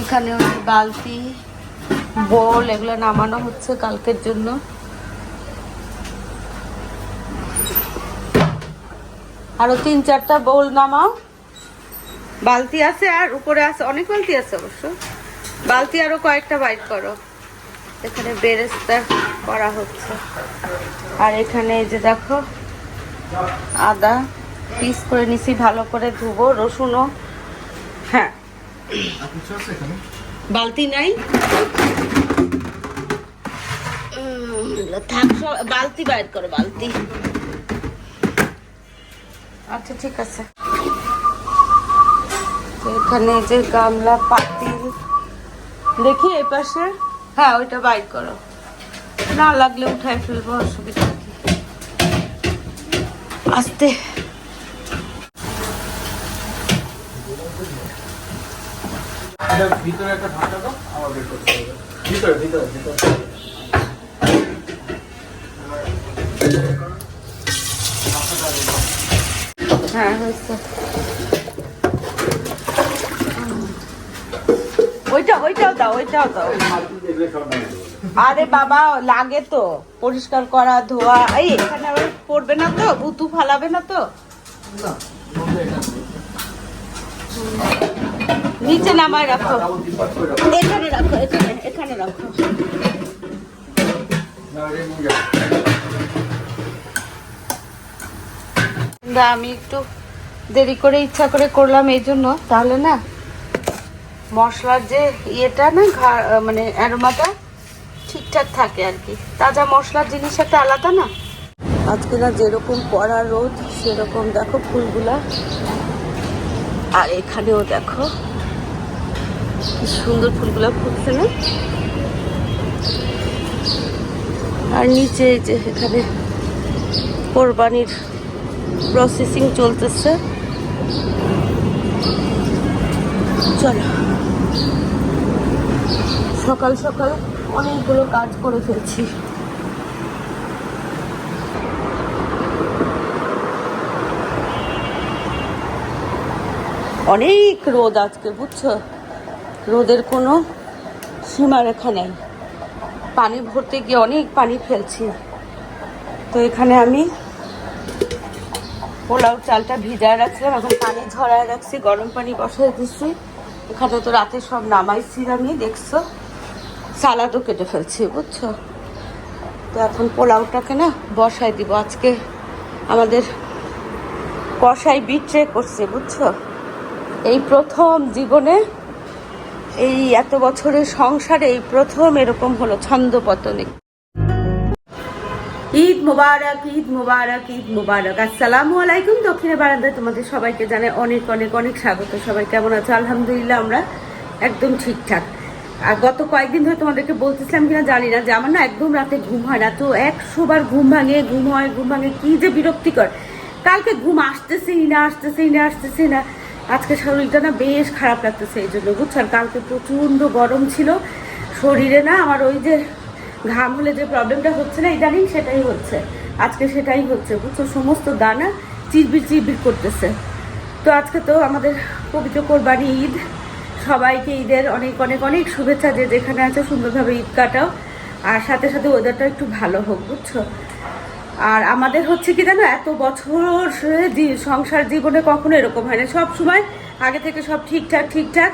এখানে বালতি, বোল, এগুলো নামানো হচ্ছে কালকের জন্য। আরও তিন চারটা বোল নামাও। বালতি আছে আর উপরে আছে, অনেক বালতি আছে অবশ্য। বালতি আরও কয়েকটা বাইট করো। এখানে বেরেস্তা করা হচ্ছে। আর এখানে এই যে দেখো, আদা পিস করে নিছি, ভালো করে ধুবো, রসুনও। হ্যাঁ। বালতি নাই? থাক বালতি বাইর করো, বালতি। আচ্ছা ঠিক আছে। এখানে যে গামলা, পাতিল। দেখি এই পাশে? হ্যাঁ ওইটা বাইর করো। না লাগলে উঠাই ফেলব অসুবিধা কি আস্তে। এটা ভিতরে একটা ঢাকা দাও আমার বের করতে হবে। ভিতরে ভিতরে ভিতরে। হ্যাঁ হয়েছে। ওইটা ওইটাও দাও ওইটাও দাও। আরে বাবা লাগে তো। পরিষ্কার করা ধোয়া। এই এখানে আবার পড়বে না তো? বুতু ফালাবে না তো। নিচে নামায় রাখো। করে রাখো। এখানে রাখো এখানে এখানে রাখো। আমি একটু দেরি করে ইচ্ছা করে করলাম এই জন্য। তাহলে না মশলার যে ইয়েটা না মানে অ্যারোমাটা ঠিকঠাক থাকে আর কি। তাজা মশলার জিনিস একটা আলাদা না? আজকে না যেরকম পড়া রোদ, সেরকম দেখো ফুলগুলা। আর এখানেও দেখো, কি সুন্দর ফুলগুলা ফুটছে না? আর নিচে যে এখানে কোরবানির প্রসেসিং চলতেছে। চলো। সকাল সকাল অনেকগুলো কাজ করে ফেলছি। অনেক রোদ আজকে, বুঝছ? রোদের কোনো সীমারেখা নেই। পানি ভরতে গিয়ে অনেক পানি ফেলছি। তো এখানে আমি পোলাও চালটা ভিজায় রাখছিলাম, এখন পানি ঝরায় রাখছি, গরম পানি বসায় দিচ্ছি। এখানে তো রাতে সব নামাইছি আমি দেখছ? সালাদও কেটে ফেলছি, বুঝছ? তো এখন পোলাওটাকে না বসাই দিব। আজকে আমাদের কষাই বিট্রে করছে, বুঝছ? এই প্রথম জীবনে, এই এত বছরের সংসারে এই প্রথম এরকম হলো ছন্দপতনে ঈদ মুবারক ঈদ মুবারক ঈদ মুবারক। আসসালামু আলাইকুম দক্ষিণে বারান্দায় তোমাদের সবাইকে জানাই অনেক অনেক অনেক স্বাগত। সবাই কেমন আছো? আলহামদুলিল্লাহ, আমরা একদম ঠিকঠাক। আর গত কয়েকদিন ধরে তোমাদেরকে বলতেছিলাম কিনা জানি না, যে আমার না একদম রাতে ঘুম হয় না। তো একশোবার ঘুম ভাঙে, ঘুম হয়, ঘুম ভাঙে, কি যে বিরক্তিকর। কালকে ঘুম আসতেছেই না আসতেছেই না আসতেছেই না। আজকে শরীরটা না বেশ খারাপ লাগতেছে, এই জন্য বুঝছ? আর কালকে প্রচণ্ড গরম ছিল। শরীরে না আমার ওই যে ঘাম হলে যে প্রবলেমটা হচ্ছে না, ইদানিং সেটাই হচ্ছে। আজকে সেটাই হচ্ছে, বুঝছ? সমস্ত দানা চিরবির চিরবির করতেছে। তো আজকে তো আমাদের পবিত্র কোরবানি ঈদ। সবাইকে ঈদের অনেক অনেক অনেক শুভেচ্ছা যে যেখানে আছে, সুন্দরভাবে ঈদ কাটাও। আর সাথে সাথে ওয়েদারটা একটু ভালো হোক, বুঝছ? আর আমাদের হচ্ছে কি জানো, এত বছর সংসার জীবনে কখনো এরকম হয় না। সব সময় আগে থেকে সব ঠিকঠাক ঠিকঠাক।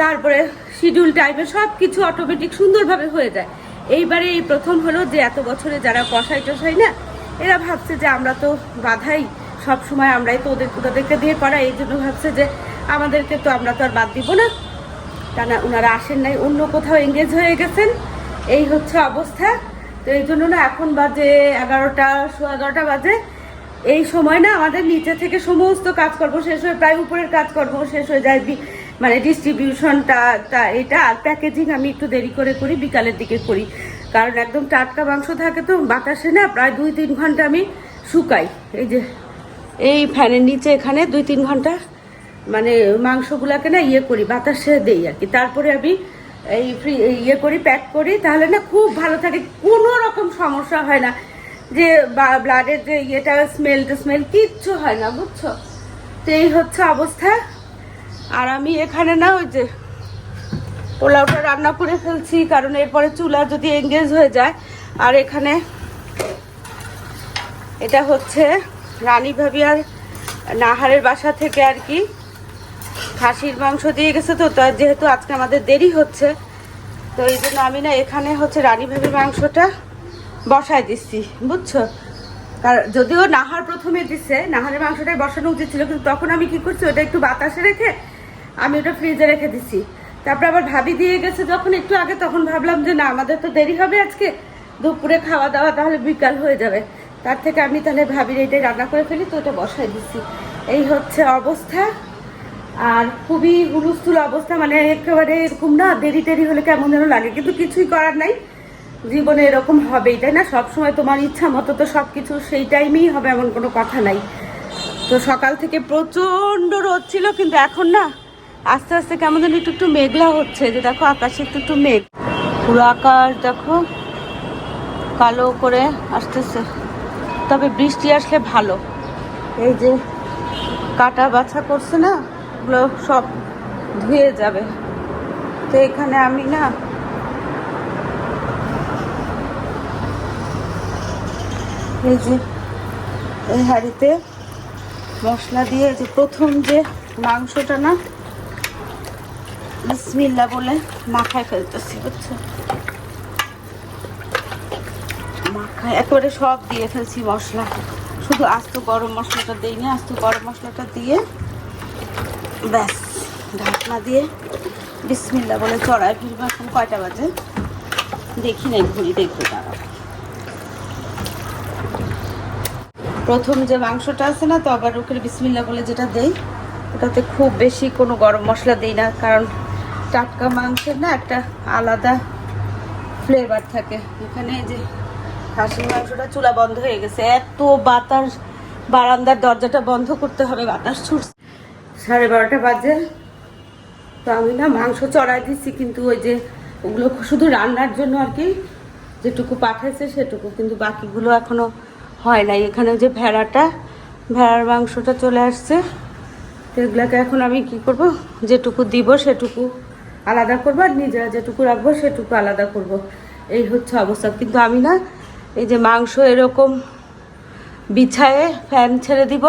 তারপরে শিডিউল টাইমে সব কিছু অটোমেটিক সুন্দরভাবে হয়ে যায়। এইবারে এই প্রথম হলো যে এত বছরে যারা কষাই টসাই না, এরা ভাবছে যে আমরা তো বাধাই। সব সময় আমরাই তো ওদের, ওদেরকে দিয়ে করা এই জন্য ভাবছে যে আমাদেরকে তো আমরা তো আর বাদ দিব না। তা না ওনারা আসেন নাই, অন্য কোথাও এঙ্গেজ হয়ে গেছেন। এই হচ্ছে অবস্থা। তো এই জন্য না, এখন বাজে এগারোটা, সোয়া এগারোটা বাজে। এই সময় না, আমাদের নিচে থেকে সমস্ত কাজকর্ম শেষ হয়ে, প্রায় উপরের কাজকর্ম শেষ হয়ে যায়। মানে ডিস্ট্রিবিউশনটা তা এটা আর প্যাকেজিং আমি একটু দেরি করে করি, বিকালের দিকে করি। কারণ একদম টাটকা মাংস থাকে তো, বাতাসে না, প্রায় দুই তিন ঘণ্টা আমি শুকাই। এই যে, এই ফ্যানের নিচে এখানে দুই তিন ঘণ্টা মানে মাংসগুলাকে না ইয়ে করি, বাতাসে দেই আর কি। তারপরে আমি এই ফ্রি ইয়ে করি, প্যাক করি, তাহলে না খুব ভালো থাকে। কোনো রকম সমস্যা হয় না যে ব্লাডের যে ইয়েটা স্মেল স্মেল কিচ্ছু হয় না, বুঝছ? তো এই হচ্ছে অবস্থা। আর আমি এখানে না ওই যে পোলাওটা রান্না করে ফেলছি, কারণ এরপরে চুলা যদি এঙ্গেজ হয়ে যায়। আর এখানে এটা হচ্ছে রানী ভাবি আর নাহারের বাসা থেকে আর কি খাসির মাংস দিয়ে গেছে তো তার যেহেতু আজকে আমাদের দেরি হচ্ছে, তো এই জন্য আমি না এখানে হচ্ছে রানী ভাবির মাংসটা বসায় দিচ্ছি, বুঝছ? কারণ যদিও নাহার প্রথমে দিছে, নাহারের মাংসটাই বসানো উচিত ছিল, কিন্তু তখন আমি কি করছি, ওটা একটু বাতাসে রেখে আমি ওটা ফ্রিজে রেখে দিছি। তারপর আবার ভাবি দিয়ে গেছে যখন একটু আগে, তখন ভাবলাম যে না, আমাদের তো দেরি হবে আজকে, দুপুরে খাওয়া দাওয়া তাহলে বিকাল হয়ে যাবে। তার থেকে আমি তাহলে ভাবির এটাই রান্না করে ফেলি, তো ওটা বসায় দিচ্ছি এই হচ্ছে অবস্থা। আর খুবই হুলস্থুল অবস্থা মানে একেবারে এরকম না, দেরি টেরি হলে কেমন যেন লাগে। কিন্তু কিছুই করার নাই। জীবনে এরকম হবেই, তাই না? সবসময় তোমার ইচ্ছা মতো তো সব কিছু সেই টাইমেই হবে, এমন কোনো কথা নাই। তো সকাল থেকে প্রচণ্ড রোদ ছিল, কিন্তু এখন না, আস্তে আস্তে কেমন যেন একটু একটু মেঘলা হচ্ছে। যে দেখো, আকাশে একটু একটু মেঘ। পুরো আকাশ দেখো, কালো করে আসতেছে। তবে বৃষ্টি আসলে ভালো। এই যে কাটা বাছা করছে না ওগুলো সব ধুয়ে যাবে। তো এখানে আমি না এই যে এই হাঁড়িতে মশলা দিয়ে যে প্রথম যে মাংসটা না বিসমিল্লা বলে মাখায় ফেলতেছি, বুঝছ? মাখায় একেবারে সব দিয়ে ফেলছি মশলা। শুধু আস্ত গরম মশলাটা দিইনি, আস্ত গরম মশলাটা দিয়ে ব্যাস, ঢাকনা দিয়ে বিসমিল্লা বলে চড়াই ফিরবো এখন কয়টা বাজে? দেখি নাই ঘুরি দেখব দাঁড়া প্রথম যে মাংসটা আছে না, তো আবার ওকে বিসমিল্লা বলে যেটা দেই, ওটাতে খুব বেশি কোনো গরম মশলা দিই না, কারণ টাটকা মাংসের না একটা আলাদা ফ্লেভার থাকে। এখানে যে খাসির মাংসটা চুলা বন্ধ হয়ে গেছে, এত বাতাস, বারান্দার দরজাটা বন্ধ করতে হবে, বাতাস ছুটছে। সাড়ে বারোটা বাজে। তো আমি না মাংস চড়াই দিচ্ছি কিন্তু ওই যে ওগুলো শুধু রান্নার জন্য আর কি, যেটুকু পাঠাইছে সেটুকু, কিন্তু বাকিগুলো এখনও হয় নাই। এখানে যে ভেড়াটা, ভেড়ার মাংসটা চলে আসছে, তো এগুলোকে এখন আমি কি করব? যেটুকু দিব সেটুকু আলাদা করব, আর নিজেরা যেটুকু রাখব সেটুকু আলাদা করব। এই হচ্ছে অবস্থা। কিন্তু আমি না এই যে মাংস এরকম বিছায়ে ফ্যান ছেড়ে দিব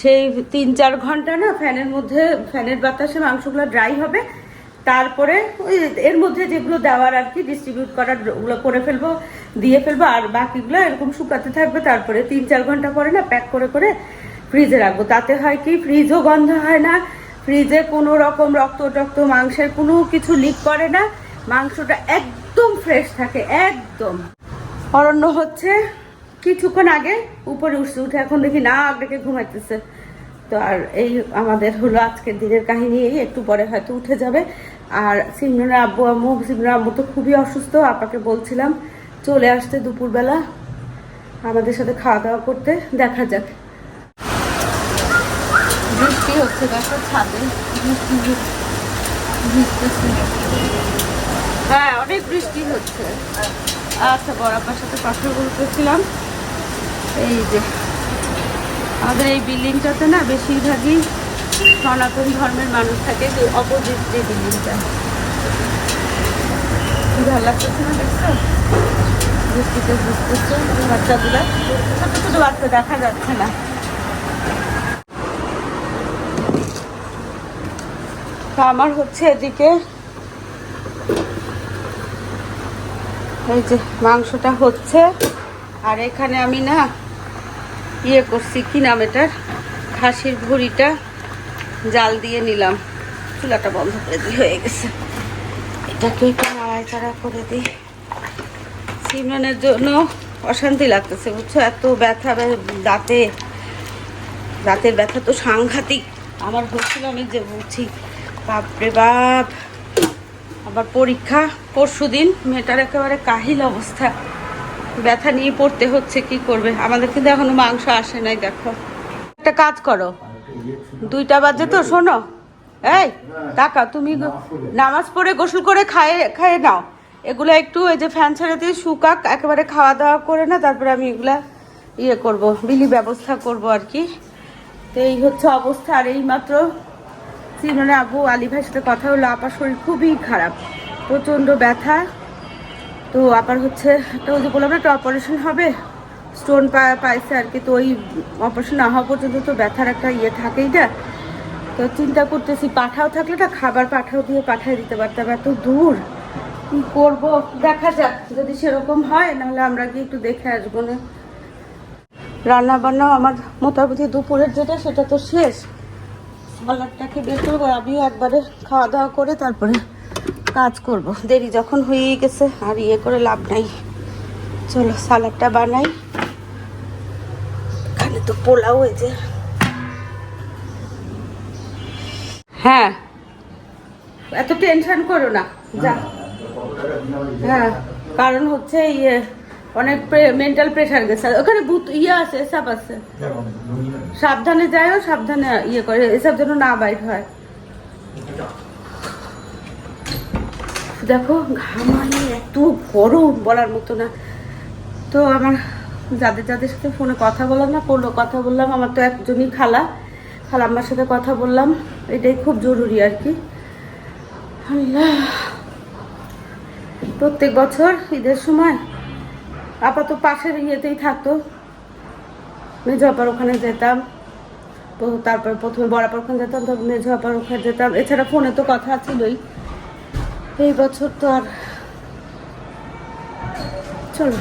সেই তিন চার ঘণ্টা না ফ্যানের মধ্যে, ফ্যানের বাতাসে মাংসগুলো ড্রাই হবে। তারপরে ওই এর মধ্যে যেগুলো দেওয়ার আর কি ডিস্ট্রিবিউট করার, ওগুলো করে ফেলব, দিয়ে ফেলব, আর বাকিগুলো এরকম শুকাতে থাকবে। তারপরে তিন চার ঘণ্টা পরে না প্যাক করে করে ফ্রিজে রাখব। তাতে হয় কি ফ্রিজও গন্ধ হয় না। ফ্রিজে কোনো রকম রক্ত টক্ত, মাংসের কোনো কিছু লিক করে না। মাংসটা একদম ফ্রেশ থাকে, একদম। অরণ্য হচ্ছে কিছুক্ষণ আগে উপরে উঠছে, উঠে এখন দেখি না আপনাকে ঘুমাইতেছে। তো আর এই আমাদের হলো আজকের দিনের কাহিনী, এই একটু পরে হয়তো উঠে যাবে। আর সিমরানের আব্বু, আম্মু সিমরান আব্বু তো খুবই অসুস্থ, আপাকে বলছিলাম চলে আসতে দুপুরবেলা আমাদের সাথে খাওয়া দাওয়া করতে, দেখা যাক। বৃষ্টি হচ্ছে, দেখো ছাদে। হ্যাঁ অনেক বৃষ্টি হচ্ছে। আচ্ছা বড় আপার সাথে কথা বলতেছিলাম। এই যে, আমাদের এই বিল্ডিংটাতে না বেশিরভাগই সনাতন ধর্মের মানুষ থাকে, যে অপোজিট যে বিল্ডিংটা। ভালো লাগতেছে না দেখছ বৃষ্টিতে বুঝতেছে বাচ্চাগুলা। ছোট ছোট বাচ্চা দেখা যাচ্ছে না। আমার হচ্ছে এদিকে এই যে মাংসটা হচ্ছে, আর এখানে আমি না ইয়ে করছি, কি নাম এটার? খাসির ভুড়িটা জাল দিয়ে নিলাম। চুলাটা বন্ধ করে দিয়ে হয়ে গেছে। এটাকে একটু নাড়াচাড়া করে দিই। সিমরানের জন্য অশান্তি লাগতেছে, বুঝছ? এত ব্যথা দাঁতে। দাঁতের ব্যথা তো সাংঘাতিক। আমার হচ্ছিল আমি যে বলছি, বাপরে বাপ। আবার পরীক্ষা পরশু দিন মেয়েটার একেবারে কাহিল অবস্থা। ব্যথা নিয়ে পড়তে হচ্ছে, কি করবে? আমাদের কিন্তু এখনও মাংস আসে নাই, দেখো। একটা কাজ করো। দুইটা বাজে তো, শোনো। এই টাকা তুমি নামাজ পড়ে গোসল করে খায়ে খায়ে নাও। এগুলো একটু এই যে ফ্যান ছেড়ে দিয়ে শুকাক, একেবারে খাওয়া দাওয়া করে না, তারপরে আমি এগুলা ইয়ে করব, বিলি ব্যবস্থা করব আর কি। তো এই হচ্ছে অবস্থা, আর এই মাত্র সিমনে আবু আলী সাথে কথা হলো আপার শরীর খুবই খারাপ, প্রচণ্ড ব্যথা। তো আবার হচ্ছে একটা ওই যে বললাম না, একটা অপারেশন হবে। স্টোন পাইছে আর কি, তো ওই অপারেশন না হওয়া পর্যন্ত তো ব্যথার একটা ইয়ে থাকেই না। তো চিন্তা করতেছি, পাঠাও থাকলে না খাবার পাঠাও দিয়ে পাঠিয়ে দিতে পারতাম, এত দূর। কি করব? দেখা যাক, যদি সেরকম হয়, নাহলে আমরা গিয়ে একটু দেখে আসব না। রান্না বান্না আমার মোটামুটি দুপুরের যেটা, সেটা তো শেষ। সালাডটাকে বের করব, আমিও একবারে খাওয়া দাওয়া করে তারপরে কাজ করব। দেরি যখন হয়েই গেছে, আর ইয়ে করে লাভ নাই। চলো সালাডটা বানাই। এখানে তো পোলাও হয়েছে হ্যাঁ। এত টেনশন করো না, যা। হ্যাঁ কারণ হচ্ছে ইয়ে অনেক মেন্টাল প্রেশার গেছে। ওখানে ভূত ইয়ে আছে, এসব আছে। সাবধানে যায়ও, সাবধানে ইয়ে করে, এসব যেন না বাইর হয়। দেখো ঘামানি এত গরম বলার মতো না। তো আমার যাদের যাদের সাথে ফোনে কথা বললাম না করল কথা বললাম, আমার তো একজনই খালা। খালাম্মার সাথে কথা বললাম, এটাই খুব জরুরি আর কি। আল্লাহ। প্রত্যেক বছর ঈদের সময় আপাতত পাশের ইয়েতেই থাকতো। মেজো আপার ওখানে যেতাম তারপর প্রথমে বড়াপার ওখানে যেতাম, তারপর মেজো আপার ওখানে যেতাম। এছাড়া ফোনে তো কথা ছিলই। এই বছর তো আর চলো।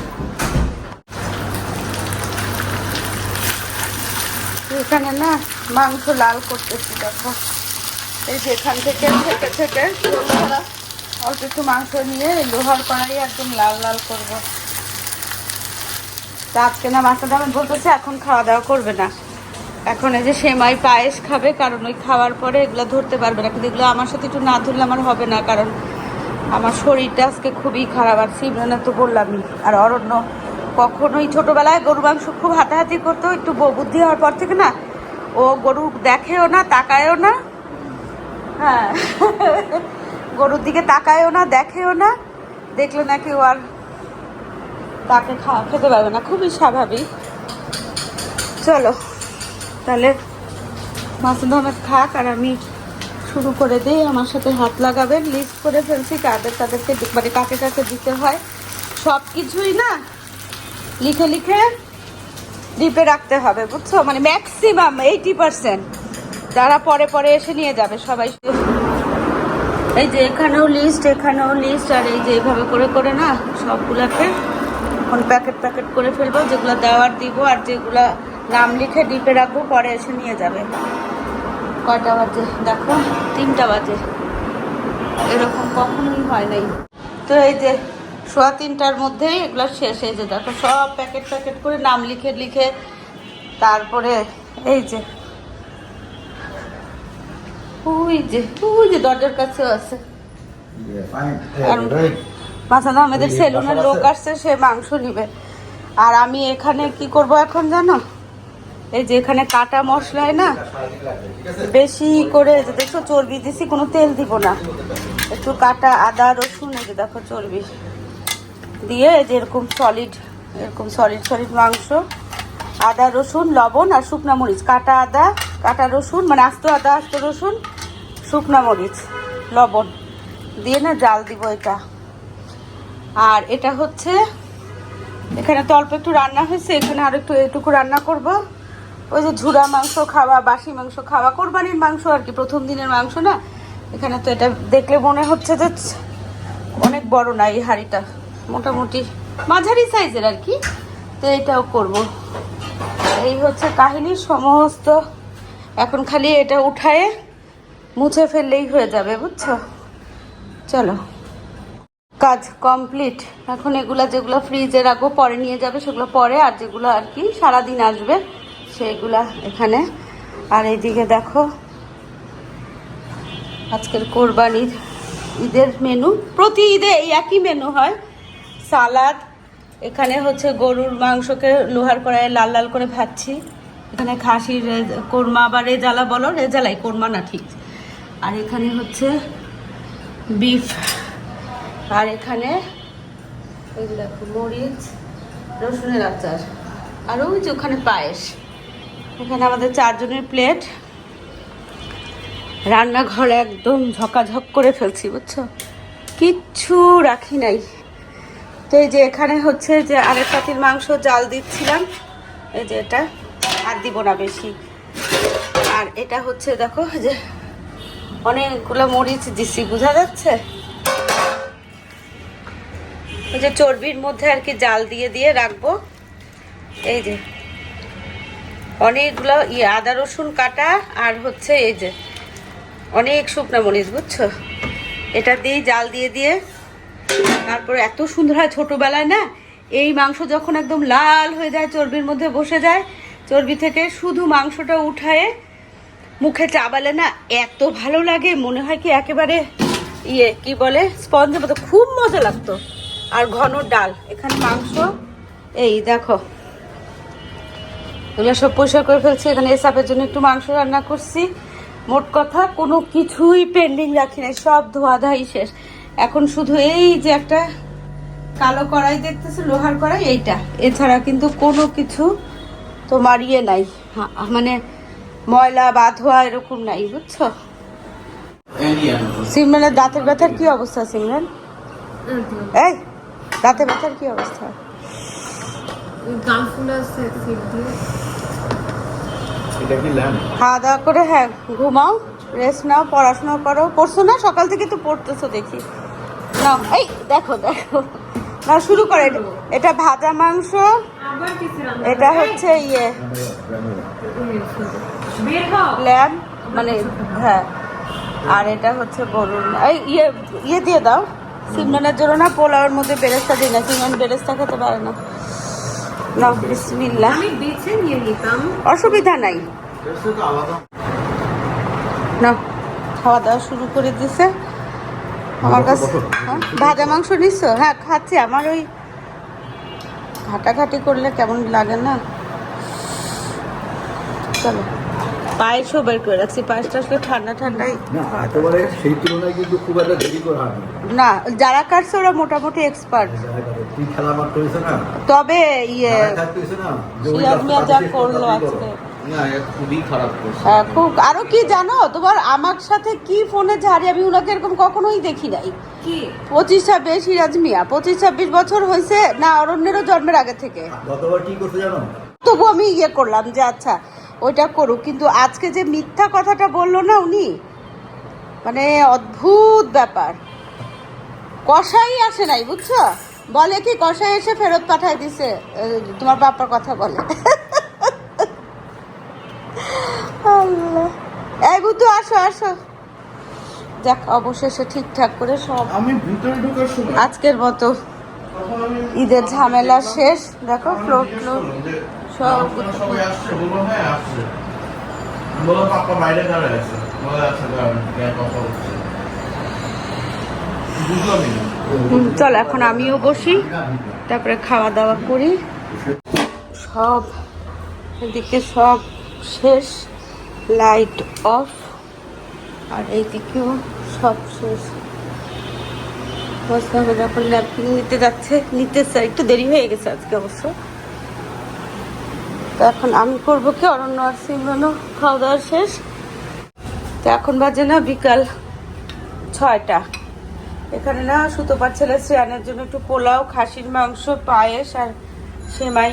এখানে না মাংস লাল করতেছি, দেখো। এই যে এখান থেকে থেকে থেকে অল্প একটু মাংস নিয়ে লোহার কড়াই একদম লাল লাল করব। তা আজকে না মাছটা আমি বলতেছে, এখন খাওয়া দাওয়া করবে না। এখন এই যে সেমাই পায়েস খাবে, কারণ ওই খাওয়ার পরে এগুলো ধরতে পারবে না। কিন্তু এগুলো আমার সাথে একটু না ধরলে আমার হবে না, কারণ আমার শরীরটা আজকে খুবই খারাপ আর সিমরানা তো বললামই আর অরণ্য কখনোই ছোটোবেলায় গরু মাংস খুব হাতাহাতি করতো, একটু বুদ্ধি হওয়ার পর থেকে না, ও গরু দেখেও না, তাকায়ও না হ্যাঁ গরুর দিকে তাকায়ও না, দেখেও না, দেখলে নাকি ও আর তাকে খাওয়া খেতে পারবে না, খুবই স্বাভাবিক। চলো, তাহলে মাসুদ আহমেদ খাক, আর আমি শুরু করে দিই আমার সাথে হাত লাগাবেন লিস্ট করে ফেলছি, কাদের তাদেরকে মানে কাকে কাকে দিতে হয় সব কিছুই না লিখে লিখে ডিপে রাখতে হবে, বুঝছ? মানে ম্যাক্সিমাম এইটি পার্সেন্ট যারা পরে পরে এসে নিয়ে যাবে, সবাই এই যে এখানেও লিস্ট এখানেও লিস্ট আর এই যে এইভাবে করে করে না সবগুলাকে এখন প্যাকেট প্যাকেট করে ফেলব, যেগুলো দেওয়ার দিব, আর যেগুলা নাম লিখে ডিপে রাখব, পরে এসে নিয়ে যাবে। কয়টা বাজে? দেখো তিনটা বাজে। এরকম কখনোই হয় নাই। তো এই যে সোয়া তিনটার মধ্যেই এগুলো শেষ যে দেখো সব প্যাকেট প্যাকেট করে নাম লিখে লিখে তারপরে এই যে ওই যে ওই যে দরজার কাছেও আছে. মাসান আহমেদের সেলুনের লোক আসছে সে মাংস নিবে। আর আমি এখানে কি করব এখন জানো? এই যে এখানে কাটা মশলায় না? বেশি করে যে দেখছ, চর্বি দিছি, কোনো তেল দিব না। একটু কাটা, আদা, রসুন, এই যে দেখো চর্বি। দিয়ে এই যে এরকম সলিড এরকম সলিড সলিড মাংস, আদা, রসুন, লবণ আর শুকনা মরিচ। কাটা আদা, কাটা রসুন মানে আস্ত আদা, আস্ত রসুন, শুকনা মরিচ, লবণ। দিয়ে না জাল দিব এটা। আর এটা হচ্ছে, এখানে তো অল্প একটু রান্না হয়েছে, এখানে আর একটু, এটুকু রান্না করব। ওই যে ঝুড়া মাংস খাওয়া, বাসি মাংস খাওয়া, কোরবানির মাংস আর কি, প্রথম দিনের মাংস, না? এখানে তো এটা দেখলে মনে হচ্ছে যে অনেক বড় না এই হাঁড়িটা, মোটামুটি মাঝারি সাইজের আর কি। তো এটাও করব। এই হচ্ছে কাহিনীর সমস্ত। এখন খালি এটা উঠায়ে মুছে ফেললেই হয়ে যাবে, বুঝছ? চলো। কাজ কমপ্লিট। এখন এগুলা যেগুলো ফ্রিজে রাখব, পরে নিয়ে যাবে, সেগুলো পরে, আর যেগুলো আর কি, সারাদিন আসবে। সেগুলা এখানে। আর এইদিকে দেখো, আজকের কোরবানির ঈদের মেনু প্রতি ঈদে এই একই মেনু হয়। সালাদ, এখানে হচ্ছে গরুর মাংসকে লোহার কড়াইয়ে লাল লাল করে ভাজছি। এখানে খাসির কোরমা বা রেজালা বলো, রেজালাই, কোরমা না ঠিক। আর এখানে হচ্ছে বিফ আর এখানে দেখো মরিচ, রসুনের আচার। আর ওই যে ওখানে পায়েস। এখানে আমাদের চারজনের প্লেট রান্নাঘর একদম ঝকাঝক করে ফেলছি, বুঝছ? কিচ্ছু রাখি নাই। তো এই যে এখানে হচ্ছে যে আরেক পাতির মাংস জাল দিচ্ছিলাম। এই যে এটা, আর দিব না বেশি। আর এটা হচ্ছে দেখো যে অনেকগুলো মরিচ দিছি, বোঝা যাচ্ছে? ওই যে চর্বির মধ্যে আর কি জাল দিয়ে দিয়ে রাখব। এই যে অনেকগুলো ইয়ে আদা রসুন কাটা আর হচ্ছে এই যে অনেক শুকনো মরিচ, বুঝছ? এটা দিয়ে জাল দিয়ে দিয়ে তারপরে এত সুন্দর হয় ছোটোবেলায় না, এই মাংস যখন একদম লাল হয়ে যায়, চর্বির মধ্যে বসে যায়, চর্বি থেকে শুধু মাংসটা উঠায়ে মুখে চাবালে না, এত ভালো লাগে, মনে হয় কি একেবারে ইয়ে কি বলে, স্পঞ্জের মতো, খুব মজা লাগতো। আর ঘন ডাল, এখানে মাংস, এই দেখো। এগুলো সব পরিষ্কার করে ফেলছি। এখানে এসাপের জন্য একটু মাংস রান্না করছি। মোট কথা কোনো কিছুই পেন্ডিং রাখি নাই সব ধোয়া ধাই শেষ। এখন শুধু এই যে একটা কালো কড়াই দেখতেছে লোহার কড়াই এইটা। এছাড়া কিন্তু কোনো কিছু তোমার ইয়ে নাই। মানে ময়লা বা ধোয়া এরকম নাই বুঝছ? সিমরানের দাঁতের ব্যথার কি অবস্থা সিমরান? এই দাঁতের ব্যথার কি অবস্থা? গান ফুলে আসছে সিট দিয়ে। এটা কি ল্যাম্প? খাওয়া দাওয়া করে হ্যাঁ ঘুমাও রেস্ট নাও পড়াশোনা করো। পড়ছো না? সকাল থেকে তো পড়তেছো দেখি। না এই দেখো দেখো। না শুরু করে এটা- এটা ভাজা মাংস আবার কিছু রান্না এটা হচ্ছে ইয়ে ল্যাম মানে হ্যাঁ। আর এটা হচ্ছে গরুর এই ইয়ে ইয়ে দিয়ে দাও। সিমরানের জন্য না পোলাওয়ের মধ্যে বেরেস্তা দিই না সিমরান বেরেস্তা খেতে পারে না না বিসমিল্লা আমি বেছে নিয়ে নিতাম অসুবিধা নাই। না খাওয়া দাওয়া শুরু করে দিছে। আমার কাছে হ্যাঁ? ভাজা মাংস নিচ্ছ হ্যাঁ খাচ্ছি। আমার ওই ঘাটাঘাটি করলে কেমন লাগে না? চলো। পায়েসও বের করে রাখছি পায়েসটা আসলে ঠান্ডা ঠান্ডাই সেই তুলনায় কিন্তু খুব একটা দেরি করে হয় না। যারা কাটছে ওরা মোটামুটি এক্সপার্ট তবে ইয়ে যে করল আজকে। হ্যাঁ, খুব আরও কি জানো? তোমার আমার সাথে কি ফোনে ঝাড়ি আমি ওনাকে এরকম কখনোই দেখি নাই। কি? পঁচিশ ছাব্বিশ সিরাজ মিয়া। পঁচিশ ছাব্বিশ বছর হয়েছে না অরণ্যেরও জন্মের আগে থেকে। গতবার কি করতে জানো? তবু আমি ইয়ে করলাম যে আচ্ছা ওইটা করুক কিন্তু আজকে যে মিথ্যা কথাটা বলল না উনি? মানে অদ্ভুত ব্যাপার। কষাই আসে নাই বুঝছ? বলে কি কষাই এসে ফেরত পাঠায় দিছে? তোমার বাপার কথা বলে। এই আসো আসো। যাক অবশেষে ঠিকঠাক করে সব আমি ভিতরে ঢোকার সময় আজকের মতো ঈদের ঝামেলা শেষ। দেখো ফ্লোর ফ্লোর সব সবাই আসছে বলল হ্যাঁ আসছে। বললাম পাপা বাইরে দাঁড়ায় আছে। বলে আচ্ছা দাঁড়ান কথা হচ্ছে চল এখন আমিও বসি তারপরে খাওয়া দাওয়া করি। সব এদিকে সব শেষ লাইট অফ আর এইদিকেও সব শেষ। বসতে হবে যখন ন্যাপকিন নিতে যাচ্ছে নিতে চাই একটু দেরি হয়ে গেছে আজকে অবশ্য। তো এখন আমি করব কি? অরণ্য আর সিমরানও খাওয়া দাওয়া শেষ। তো এখন বাজে না বিকাল ছয়টা। এখানে না সুতোপার ছেলে শ্রেয়ানের জন্য একটু পোলাও, খাসির মাংস, পায়েস আর সেমাই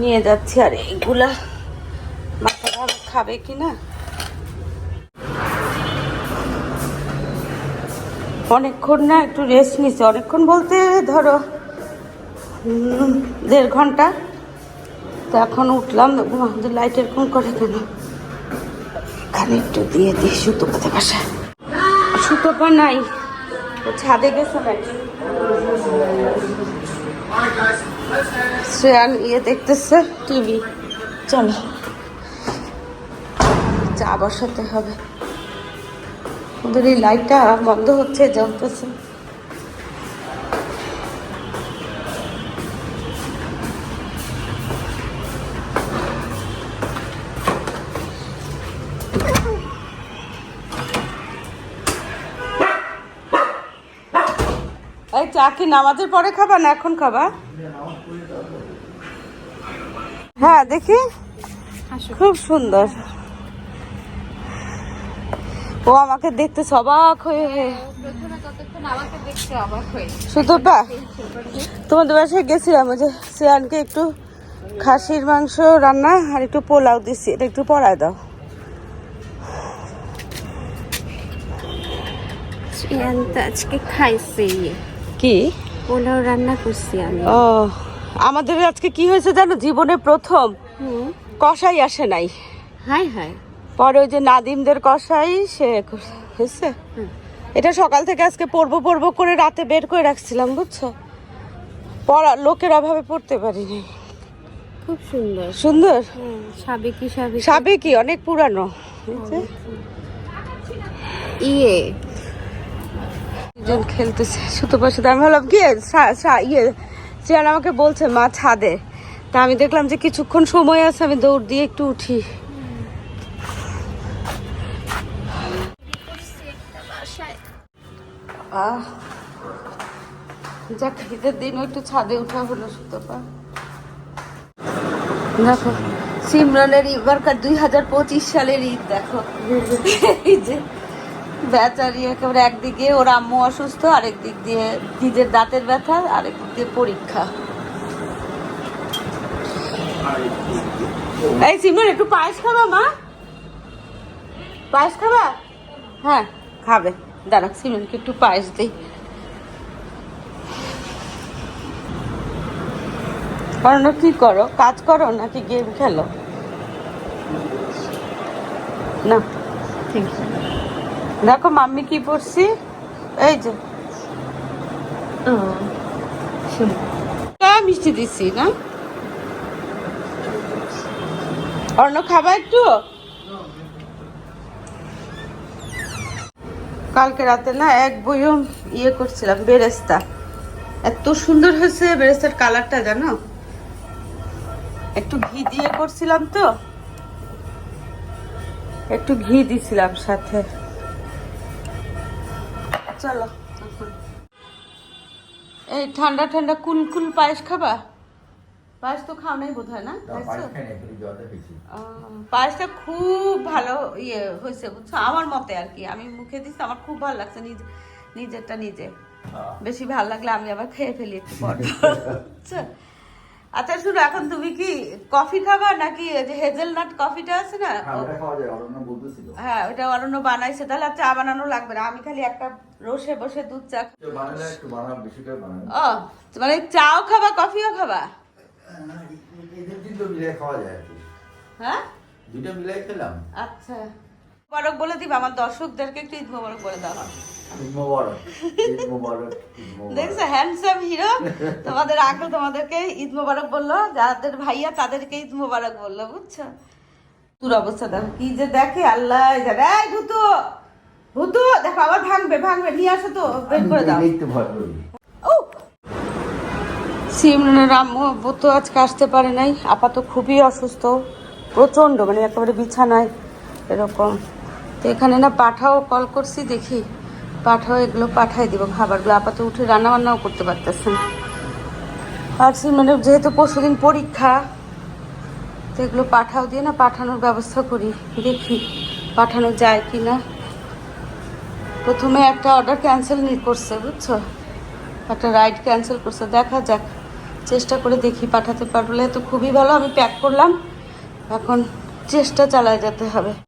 নিয়ে যাচ্ছি। আর এইগুলা মাথা খাবে কি না? অনেকক্ষণ না একটু রেস্ট নিছে। অনেকক্ষণ বলতে ধরো দেড় ঘণ্টা। তো এখন উঠলাম, দেখুন, আমাদের লাইট এরকম করে কেন? এখানে একটু দিয়ে দিই, সুতো পাতে বাসা সুতোপা নাই। ও ছাদে গেছে নাকি? শ্রেয়ান ইয়ে দেখতেছে টিভি চলো। চা বসাতে হবে। ওদের এই লাইটটা বন্ধ হচ্ছে, জ্বলতেছে। চা কি নামাজের পরে খাবা না এখন খাবা? হ্যাঁ দেখি। খুব সুন্দর। ও আমাকে দেখতে সবাক হয়ে। সুতোপা তোমাদের বাসায় গেছিলাম যে সিয়ানকে একটু খাসির মাংস রান্না আর একটু পোলাও দিচ্ছি। এটা একটু পরায় দাও। আজকে খাইছি। কি? পোলাও রান্না করছি আমি। ও আমাদের আজকে কি হয়েছে জানো? জীবনে প্রথম। কষাই আসে নাই। হাই হাই পরে ওই যে নাদিমদের কষাই সে হয়েছে? এটা সকাল থেকে আজকে পড়ব পড়ব করে রাতে বের করে রাখছিলাম বুঝছ? পড়া লোকের অভাবে পড়তে পারিনি। খুব সুন্দর। সুন্দর? সাবেকি সাবেকি। সাবে কি অনেক পুরানো? ইয়ে। দুজন খেলতেছে। সুতোপার সাথে আমি ভাবলাম কি ইয়ে সিয়ান আমাকে বলছে মা ছাদে। তা আমি দেখলাম যে কিছুক্ষণ সময় আছে আমি দৌড় দিয়ে একটু উঠি। আহ যাক ঈদের দিনও একটু ছাদে উঠা হলো সুতোপা। দেখো সিমরানের এবারকার দুই হাজার পঁচিশ সালের ঈদ দেখো। এই যে বেচারি একেবারে একদিকে ওর আম্মু অসুস্থ, আরেক দিক দিয়ে নিজের দাঁতের ব্যথা, আরেক দিক দিয়ে পরীক্ষা। এই সিমরান, একটু পায়েস খাবা, মা? পায়েস খাবা? হ্যাঁ খাবে। দাঁড়া সিমরানকে একটু পায়েস দিই। অন্য কি করো? কাজ করো নাকি গেম খেলো? না। দেখো মাম্মি কি পড়ছি এই যে। মিষ্টি দিছি না? অন্য খাবা একটু? কালকে রাতে না এক বইম ইয়ে করছিলাম বেরেস্তা। এত সুন্দর হয়েছে বেরেস্তার কালারটা জানো? একটু ঘি দিয়ে করছিলাম তো। একটু ঘি দিছিলাম সাথে। চলো এই ঠান্ডা ঠান্ডা কুল কুল পায়েস খাবা? পায়েস তো খাও নাই বোধ হয় না? পায়েসটা খুব ভালো ইয়ে হয়েছে বুঝছ? আমার মতে আর কি। আমি মুখে দিচ্ছি আমার খুব ভালো লাগছে নিজে নিজেরটা নিজে। বেশি ভালো লাগলে আমি আবার খেয়ে ফেলি একটু পর। আচ্ছা। শুনো এখন তুমি কি কফি খাবা নাকি যে হেজেলনাট কফিটা আছে না? হ্যাঁ ওটা অরণ্য বানাইছে তাহলে আর চা বানানো লাগবে না। আমি খালি একটা রসে বসে দুধ চা ও মানে চাও খাবা কফিও খাবা? হ্যাঁ? দুটো মিলাই খেলাম। আচ্ছা। মোবারক বলে দিবা আমার দর্শকদেরকে একটু ঈদ মোবারক বলে দাও। দেখছ হ্যান্ডসাম হিরো তোমাদের আঙ্কেল তোমাদেরকে ঈদ মোবারক বলল যাদের ভাইয়া তাদেরকে ঈদ মোবারক বলল বুঝছ? তোর অবস্থা দেখো কি যে দেখে আল্লাহ এই ভুতু! ভুতু দেখো আবার ভাঙবে ভাঙবে নিয়ে আসো তো বের করে দাও। তো ভয় করি। ও! সিমরানের আম্মু আব্বু তো আজকে আসতে পারে নাই। আপাতত খুবই অসুস্থ প্রচণ্ড মানে একেবারে বিছানায় এরকম। তো এখানে না পাঠাও কল করছি দেখি। পাঠাও এগুলো পাঠাই দিব খাবারগুলো। আপাতত উঠে রান্না বান্নাও করতে পারতেছে আর সিমরানের যেহেতু পরশুদিন পরীক্ষা তো এগুলো পাঠাও দিয়ে না পাঠানোর ব্যবস্থা করি। দেখি পাঠানো যায় কি না প্রথমে একটা অর্ডার ক্যান্সেল করছে, বুঝছ? একটা রাইড ক্যান্সেল করছে। দেখা যাক, চেষ্টা করে দেখি পাঠাতে পারলে তো খুবই ভালো। আমি প্যাক করলাম, এখন চেষ্টা চালায় যেতে হবে।